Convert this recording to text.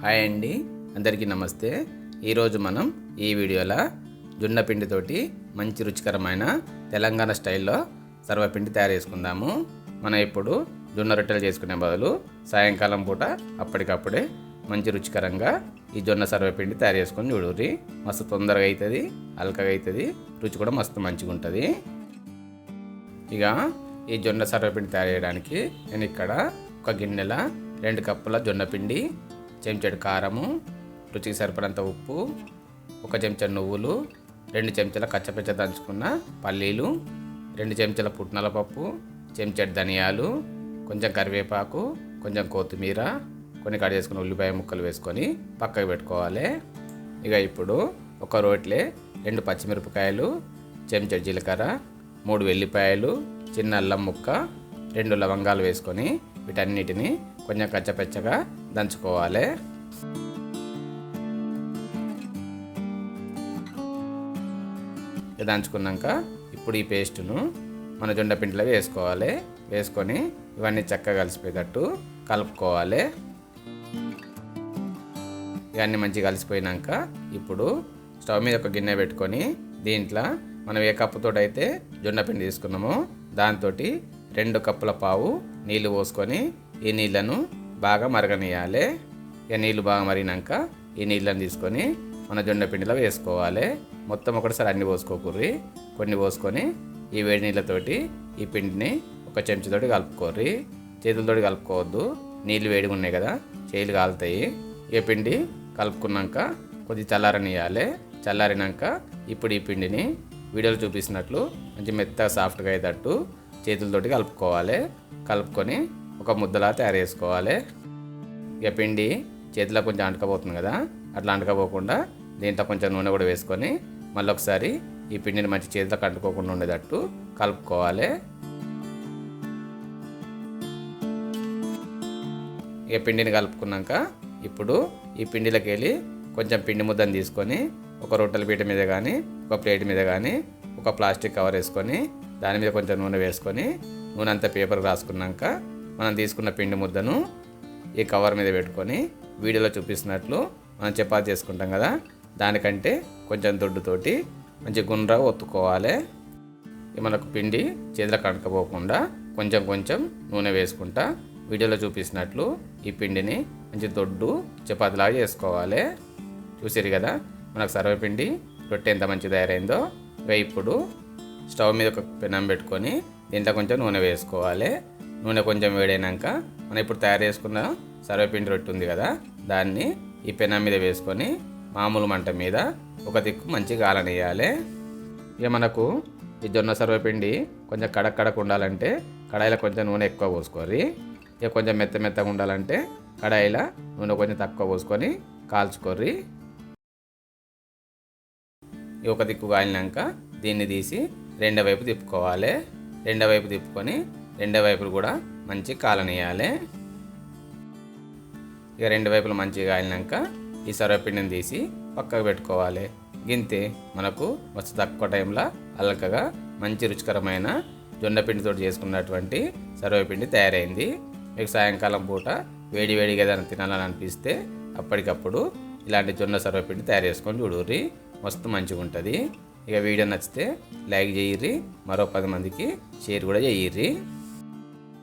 Hi అండి. అందరికీ నమస్తే. ఈరోజు మనం ఈ వీడియోలో జొన్న పిండితోటి మంచి రుచికరమైన తెలంగాణ స్టైల్లో సర్వపిండి తయారు చేసుకుందాము. మనం ఇప్పుడు జొన్న రొట్టెలు చేసుకునే బదులు సాయంకాలం పూట అప్పటికప్పుడే మంచి రుచికరంగా ఈ జొన్న సర్వపిండి తయారు చేసుకొని చూడుర్రి. మస్తు తొందరగా అవుతుంది అల్కగా అవుతుంది రుచి కూడా మస్తు మంచిగా ఉంటుంది. ఇక ఈ జొన్న సర్వపిండి తయారు చేయడానికి నేను ఇక్కడ ఒక గిన్నెల రెండు కప్పుల జొన్న పిండి చెంచాడు కారము రుచికి సరిపడంత ఉప్పు ఒక చెంచా నువ్వులు రెండు చెంచాల కచ్చపచ్చ దంచుకున్న పల్లీలు రెండు చెంచాల పుట్నాల పప్పు చెంచాడు ధనియాలు కొంచెం కరివేపాకు కొంచెం కొత్తిమీర కొన్ని కట్ చేసుకుని ఉల్లిపాయ ముక్కలు వేసుకొని పక్కకు పెట్టుకోవాలి. ఇక ఇప్పుడు ఒక రోట్లే రెండు పచ్చిమిరపకాయలు చెంచా జీలకర్ర మూడు వెల్లిపాయలు చిన్న అల్లం ముక్క రెండు లవంగాలు వేసుకొని వీటన్నిటిని కొంచెం కచ్చపెచ్చగా దంచుకోవాలి. దంచుకున్నాక ఇప్పుడు ఈ పేస్టును మన జొండ పిండిలో వేసుకోవాలి. వేసుకొని ఇవన్నీ చక్కగా కలిసిపోయేటట్టు కలుపుకోవాలి. ఇవన్నీ మంచిగా కలిసిపోయినాక ఇప్పుడు స్టవ్ మీద ఒక గిన్నె పెట్టుకొని దీంట్లో మనం ఏ కప్పుతో అయితే జొన్న పిండి తీసుకున్నామో దాంతో రెండు కప్పుల పావు నీళ్ళు పోసుకొని ఈ నీళ్ళను బాగా మరగనియాలి. ఇక నీళ్ళు బాగా మరిగినాక ఈ నీళ్ళని తీసుకొని మన జొండ పిండిలో వేసుకోవాలి. మొత్తం ఒకటిసారి అన్ని పోసుకోకూర్రి. కొన్ని పోసుకొని ఈ వేడి నీళ్ళతోటి ఈ పిండిని ఒక చెంచుతోటి కలుపుకోర్రి. చేతులతోటి కలుపుకోవద్దు. నీళ్ళు వేడిగా ఉన్నాయి కదా చేతులు కాలుతాయి. ఈ పిండి కలుపుకున్నాక కొద్ది చల్లారనియాలి. చల్లారినాక ఇప్పుడు ఈ పిండిని వీడియోలో చూపిస్తున్నట్లు మంచి మెత్తగా సాఫ్ట్గా అయ్యేటట్టు చేతులతోటి కలుపుకోవాలి. కలుపుకొని ఒక ముద్దలా తయారు చేసుకోవాలి ఇక పిండి చేతిలో కొంచెం అంటకపోతుంది కదా అట్లా అంటకపోకుండా దీంట్లో కొంచెం నూనె కూడా వేసుకొని మళ్ళీ ఒకసారి ఈ పిండిని మంచి చేతిలో అంటుకోకుండా ఉండేటట్టు కలుపుకోవాలి. ఇక పిండిని కలుపుకున్నాక ఇప్పుడు ఈ పిండిలోకి వెళ్ళి కొంచెం పిండి ముద్దను తీసుకొని ఒక రొట్టెల పీట మీద కానీ ఒక ప్లేట్ మీద కానీ ఒక ప్లాస్టిక్ కవర్ వేసుకొని దాని మీద కొంచెం నూనె వేసుకొని నూనె అంతా పేపర్ రాసుకున్నాక మనం తీసుకున్న పిండి ముద్దను ఈ కవర్ మీద పెట్టుకొని వీడియోలో చూపిస్తున్నట్లు మనం చపాతి చేసుకుంటాం కదా దానికంటే కొంచెం దొడ్డుతోటి మంచి గుండ్రగా ఒత్తుకోవాలి. మనకు పిండి చేతిలో కడకపోకుండా కొంచెం కొంచెం నూనె వేసుకుంటా వీడియోలో చూపిస్తున్నట్లు ఈ పిండిని మంచి దొడ్డు చపాతీలాగా చేసుకోవాలి. చూసారు కదా మనకు సర్వపిండి రొట్టె ఎంత మంచి తయారైందో. ఇక ఇప్పుడు స్టవ్ మీద ఒక పెనం పెట్టుకొని దీంట్లో కొంచెం నూనె వేసుకోవాలి. నూనె కొంచెం వేడైనాక మనం ఇప్పుడు తయారు చేసుకున్న సర్వపిండి రొట్టె ఉంది కదా దాన్ని ఈ పెనం మీద వేసుకొని మామూలు మంట మీద ఒక దిక్కు మంచి గాలనియాలి. ఇక మనకు ఈ జొన్న సర్వపిండి కొంచెం కడక్ కడక్ ఉండాలంటే కడాయిలో కొంచెం నూనె ఎక్కువ పోసుకోరి ఇక కొంచెం మెత్త మెత్తగా ఉండాలంటే కడాయిలో నూనె కొంచెం తక్కువ పోసుకొని కాల్చుకోర్రి. ఈ ఒక దిక్కు కాలినాక దీన్ని తీసి రెండో వైపు తిప్పుకోవాలి. రెండో వైపు తిప్పుకొని రెండో వైపులు కూడా మంచి కాలనియాలి. ఇక రెండు వైపులు మంచిగా కాలినాక ఈ సర్వపిండిని తీసి పక్కకు పెట్టుకోవాలి. గింతే మనకు వస్తు తక్కువ టైంలో అల్లకగా మంచి రుచికరమైన జొండపిండితో చేసుకున్నటువంటి సర్వపిండి తయారైంది. మీకు సాయంకాలం పూట వేడివేడిగా ఏదైనా తినాలని అనిపిస్తే అప్పటికప్పుడు ఇలాంటి జొన్న సర్వపిండి తయారు చేసుకొని చూడుర్రి. మస్తు మంచిగా ఉంటుంది. ఇక వీడియో నచ్చితే లైక్ చేయిర్రి. మరో పది మందికి షేర్ కూడా చేయర్రి.